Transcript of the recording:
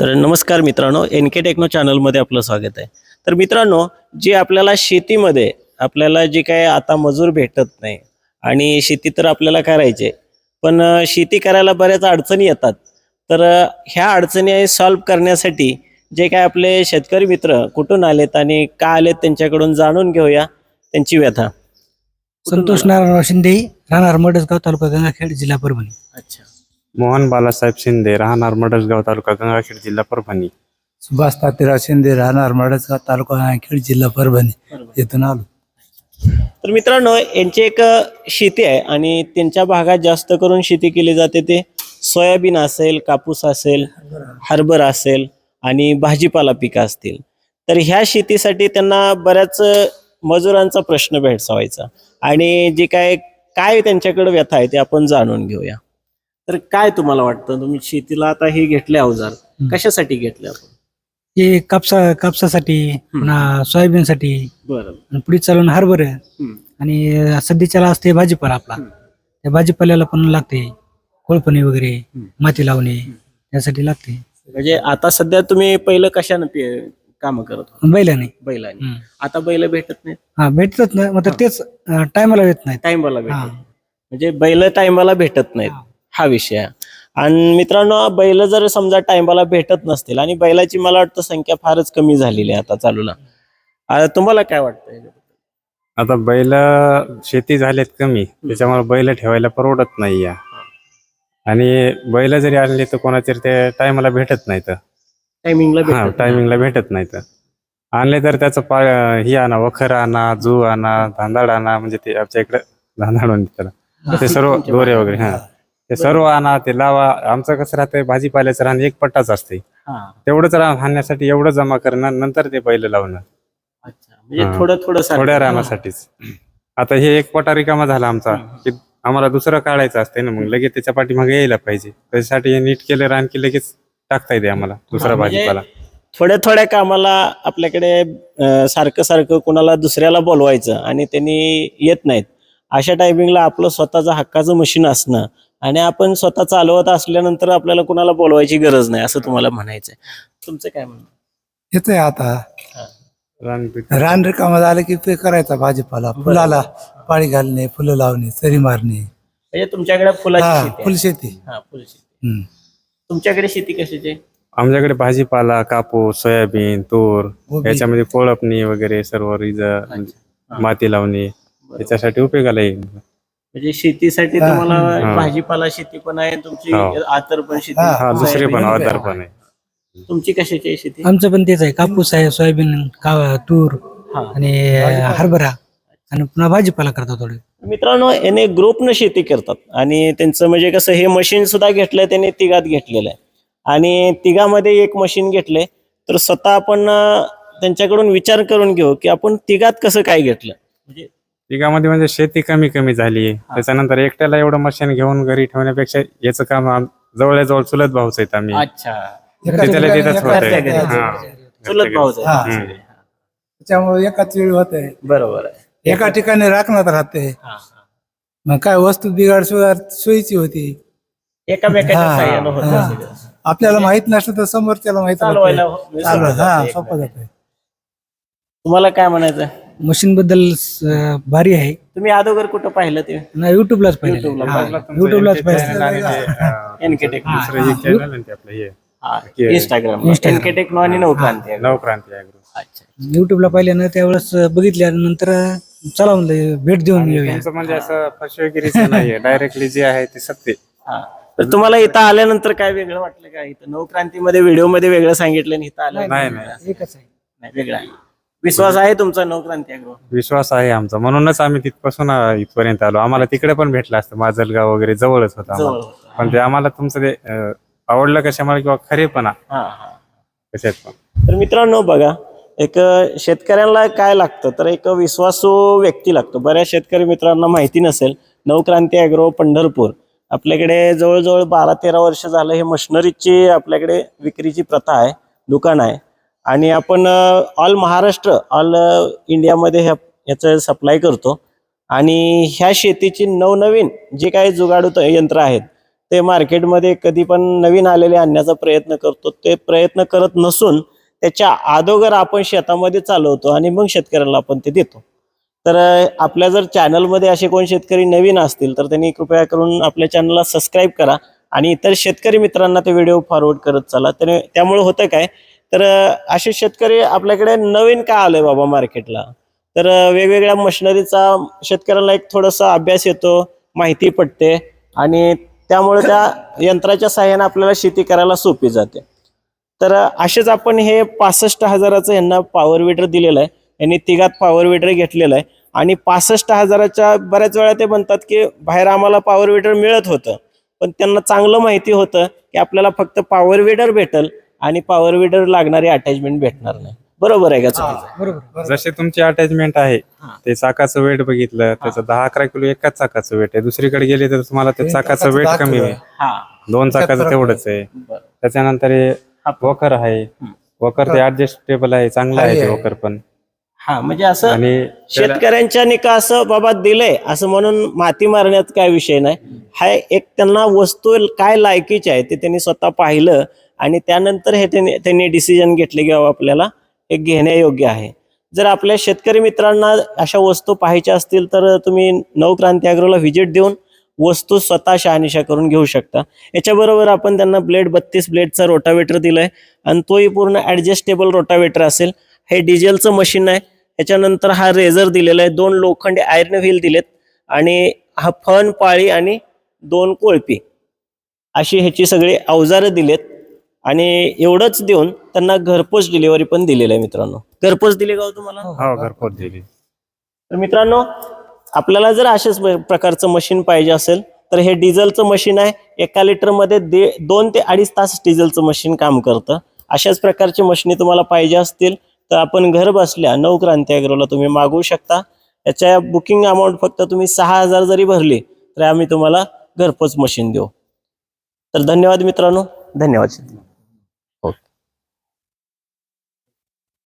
तर नमस्कार मित्रांनो एन के टेक्नो चॅनलमध्ये आपलं स्वागत आहे. तर मित्रांनो जे आपल्याला शेतीमध्ये आपल्याला जे काय आता मजूर भेटत नाही आणि शेती तर आपल्याला करायचे पण शेती करायला बऱ्याच अडचणी येतात. तर ह्या अडचणी सॉल्व्ह करण्यासाठी जे काय आपले शेतकरी मित्र कुठून आलेत आणि का आलेत त्यांच्याकडून जाणून घेऊया त्यांची व्यथा. संतोष नारायणराव शिंदे राहणार मडसगाव तालुका गंगाखेड जिल्हा परभणी. अच्छा. मोहन बालासाहेब शिंदे राहणार मडसगाव तालुका गंगाखेड जिल्हा परभणी. सुभाष तात्याराव शिंदे राहणार मडसगाव तालुका गंगाखेड जिल्हा परभणी. येथून आलो. तर मित्रांनो यांची एक शेती आहे आणि त्यांच्या भागात जास्त करून शेती केली जाते ते सोयाबीन असेल कापूस असेल हरभरा असेल आणि भाजीपाला पिकं असतील. तर ह्या शेतीसाठी त्यांना बऱ्याच मजुरांचा प्रश्न भेडसावायचा. आणि जे काय काय त्यांच्याकडे व्यथा आहे ते आपण जाणून घेऊया. तर काय तुम्हाला वाटतं? तुम्ही शेतीला आता हे घेतले अवजार. कशासाठी घेतले आपण? हे कापसा कापसासाठी पुन्हा सोयाबीनसाठी. बरं. आणि पुढे चालून हरभर. आणि सध्याच्याला असते भाजीपाला आपला. त्या भाजीपाल्याला पण लागते. कोळपणी वगैरे. माती लावणे त्यासाठी लागते. म्हणजे आता सध्या तुम्ही पहिलं कशानं काम करत होता? बैलाने. बैलाने. हम्म. आता बैल भेटत नाहीत? हा भेटतात ना. मग तेच टायमाला येत नाहीत. टाइमला भेटत हा. म्हणजे बैल टाइमला भेटत नाहीत. हा. हा विषय आहे. आणि मित्रांनो बैल जर समजा टाइमला भेटत नसतील आणि बैलाची मला वाटतं संख्या फारच कमी झालेली आहे आता चालूला. आता तुम्हाला काय वाटतं आता बैल शेती झालेत कमी त्याच्यामुळे बैल ठेवायला परवडत नाही या. आणि बैल जरी आणले तर कोणाचे ते टायमाला भेटत नाहीत. टायमिंगला हा भेटत टायमिंगला भेटत नाहीत. आणले तर त्याचं पा ही आणा वखर आणा जू आणा धांदाड आणा म्हणजे ते आमच्या इकडे धांदाड म्हणते त्याला. ते सर्व दोरे वगैरे हा. ते सर्व आणा ते लावा. आमचं कसं राहतंय भाजीपाल्याचं रान एक पट्टाच असते हा. तेवढंच रान हाणण्यासाठी एवढं जमा करणार नंतर ते बैल लावणार अच्छा. म्हणजे हा. थोडं थोडं सारखं. थोड्या रानासाठीच. आता हे एक पटा रिकामा झाला आमचा की आम्हाला दुसरं काढायचं असतंय ना मग लगेच त्याच्या पाठीमागे यायला पाहिजे. त्याच्यासाठी हे नीट केलं रान की लगेच टाकता येते आम्हाला दुसरा हा, म्हणजे भाजीपाला. थोड्या थोड्या कामाला आपल्याकडे अं, सारखं सारखं कोणाला दुसऱ्याला बोलवायचं आणि त्यांनी येत नाहीत. अशा टायमिंगला आपलं स्वतःचं हक्काचं मशीन असणं आणि आपण स्वतः चालवत असल्यानंतर आपल्याला कोणाला बोलवायची गरज नाही असं तुम्हाला म्हणायचंय. तुमचं काय म्हणणं? येतोय आता. रान रान रिकामा झालं की ते करायचा भाजीपाला. फुलाला पाणी घालणे फुलं लावणे चरी मारणे. म्हणजे तुमच्याकडे फुलाची शेती आहे. फुलशेती हा फुलशेती हम्म. तुमच्याकडे शेती कशाची आहे? आमच्याकडे भाजीपाला कापूस सोयाबीन तूर. याच्यामध्ये कोळपणी वगैरे सर्व रिज. माती लावणी याच्यासाठी उपयोगाला येईल. म्हणजे शेतीसाठी. तुम्हाला. भाजीपाला शेती पण आहे तुमची हो. आतर पण शेती दुसरी पण. आधार पण आहे. तुमची कशाची आहे शेती? आमचं पण तेच आहे. कापूस आहे सोयाबीन तूर हा. आणि हरभरा. आणि पुन्हा भाजीपाला करतात थोडे. मित्रांनो याने ग्रुपनं शेती करतात. आणि त्यांचं म्हणजे कसं हे मशीन सुद्धा घेतलंय त्याने तिघात घेतलेलं आहे. आणि तिघामध्ये एक मशीन घेतलंय. तर स्वतः आपण त्यांच्याकडून विचार करून घेऊ की आपण तिघात कसं काय घेतलं? म्हणजे पिकामध्ये म्हणजे शेती कमी कमी झाली त्याच्यानंतर एकट्याला एवढं मशीन घेऊन घरी ठेवण्यापेक्षा याचं काम आम- जवळजवळ चुलत भाऊच आहेत आम्ही अच्छा तिथल्या तिथंच. हा. चुलत भाऊच आहे. हा. हम्म. त्याच्यामुळे एकाच वेळी होत आहे बरोबर आहे एका ठिकाणी राखण्यात राहते हा, हा. मग काय वस्तू बिघाड सुधार सोयीची होती एकामेकाच्या हा, साह्यानं होतं हा. सगळं. आपल्याला माहीत नसलं तर समोरच्याला माहीत चालवायला होतं. चालू हा सोपं. जात तुम्हाला काय म्हणायचं मशीन बद्दल अं, भारी आहे. तुम्ही अगोदर कुठं पाहिलं ते? ना युट्यूबलाच पाहिजे YouTube ला हा, तुमचं युट्यूबलाच पाहिजे एनके दुसरं एक ना ते आपलं हे. Instagram Instagram. एनके टेक्नो आणि. नवक्रांती अच्छा युट्यूबला पाहिल्यानं त्यावेळेस बघितल्यानंतर चला म्हणलं भेट देऊन येऊया. त्यांचं म्हणजे असं फसवेगिरीचं नाहीये. डायरेक्टली जे आहे ते सत्य हा. तर तुम्हाला इथं आल्यानंतर काय वेगळं वाटलं का? इथं नवक्रांतीमध्ये व्हिडिओमध्ये वेगळं सांगितलं आणि इथं आलं नाही नाही. एकच आहे. नाही वेगळं आहे. विश्वास आहे तुमचा नवक्रांती विश्वास आहे आमचा. म्हणूनच आम्ही तिथपासून अं, इथपर्यंत आलो. आम्हाला तिकडे पण भेटलं असतं. माजलगाव वगैरे जवळच होतं जवळ आम्हाला. होतं. पण ते आम्हाला तुमचं ते अं, आवडलं कशामुळे किंवा खरेपणा? हा हा. कशात पण. तर मित्रांनो बघा एक शेतकऱ्यांना काय लागतं? तर एक विश्वासू व्यक्ती लागतो. बऱ्याच शेतकरी मित्रांना माहिती नसेल नवक्रांती अॅग्रो पंढरपूर. आपल्याकडे जवळजवळ बारा तेरा वर्ष झालं हे मशिनरीची आपल्याकडे विक्रीची प्रथा आहे दुकान आहे. आणि आपण ऑल महाराष्ट्र ऑल इंडियामध्ये ह्या याचं सप्लाय करतो. आणि ह्या शेतीची नवनवीन जे काही जुगाडू यंत्र आहेत ते मार्केटमध्ये कधी पण नवीन आलेले आणण्याचा प्रयत्न करतो. ते प्रयत्न करत नसून त्याच्या अगोदर आपण शेतामध्ये चालवतो आणि मग शेतकऱ्याला आपण ते देतो. तर आपल्या जर चॅनलमध्ये असे कोण शेतकरी नवीन असतील तर त्यांनी कृपया करून आपल्या चॅनलला सबस्क्राईब करा आणि इतर शेतकरी मित्रांना ते व्हिडिओ फॉरवर्ड करत चला. त्याने त्यामुळे होतं काय तर असे शेतकरी आपल्याकडे नवीन काय आलंय बाबा मार्केटला? तर वेगवेगळ्या मशिनरीचा शेतकऱ्यांना एक थोडासा अभ्यास येतो माहिती पडते आणि त्यामुळे त्या यंत्राच्या सहाय्याने आपल्याला शेती करायला सोपी जाते. तर असेच आपण हे पासष्ट हजाराचं यांना पॉवर विडर दिलेलं आहे. यांनी तिघात पॉवर विडर घेतलेलं आहे. आणि पासष्ट हजाराच्या बऱ्याच वेळा ते म्हणतात की बाहेर आम्हाला पॉवर विडर मिळत होतं. पण त्यांना चांगलं माहिती होतं की आपल्याला फक्त पॉवर विडर भेटल आणि पॉवर विडर लागणारी अटॅचमेंट भेटणार नाही. बरोबर आहे का चुकीचं? बरोबर जसे तुमची अटॅचमेंट आहे हा. ते चाकाचं वेट बघितलं त्याचं दहा अकरा किलो एकाच चाकाचं वेट आहे. दुसरीकडे गेले तर तुम्हाला ते ते चाकाचं वेट कमी आहे. हा. दोन चाकाचं तेवढंच आहे. बरं. त्याच्यानंतर हे वकर आहे. वकर ते ऍडजस्टेबल आहे चांगलं आहे. ते. वकर पण. हा म्हणजे असं आणि शेतकऱ्यांच्या निका असं बाबा दिलंय असं म्हणून माती मारण्यात काय विषय नाही. हा एक त्यांना वस्तू काय लायकीची आहे ते त्यांनी स्वतः पाहिलं आणि त्यानंतर हे त्यांनी त्यांनी डिसिजन घेतले की बाबा आपल्याला हे घेण्यायोग्य आहे. जर आपल्या शेतकरी मित्रांना अशा वस्तू पाहायच्या असतील तर तुम्ही नवक्रांती अॅग्रोला व्हिजिट देऊन वस्तू स्वतः शहानिशा करून घेऊ शकता. याच्याबरोबर आपण त्यांना ब्लेड बत्तीस ब्लेडचा रोटावेटर दिलाय आणि तोही पूर्ण ॲडजस्टेबल रोटावेटर असेल. हे डिझेलचं मशीन आहे. त्याच्यानंतर हा रेझर दिलेला आहे. दोन लोखंडी आयर्न व्हील दिलेत आणि हा फन पाळी आणि दोन कोळपी. अशी ह्याची सगळी अवजारं दिलेत आणि एवढंच देऊन त्यांना घरपोच डिलिव्हरी पण दिलेलं आहे मित्रांनो. घरपोच दिले का हो तुम्हाला? हो घरपोच दिली. तर मित्रांनो आपल्याला जर अशाच प्र- प्रकारचं मशीन पाहिजे असेल तर हे डिझेलचं मशीन आहे. एका लिटरमध्ये दे दोन ते अडीच तास डिझेलचं मशीन काम करतं. अशाच प्रकारची मशिनी तुम्हाला पाहिजे असतील तर आपण घर बसल्या नऊ क्रांती अॅग्रोला तुम्ही मागवू शकता. याच्या बुकिंग अमाऊंट फक्त तुम्ही सहा हजार जरी भरली तर आम्ही तुम्हाला घरपोच मशीन देऊ. तर धन्यवाद मित्रांनो. धन्यवाद.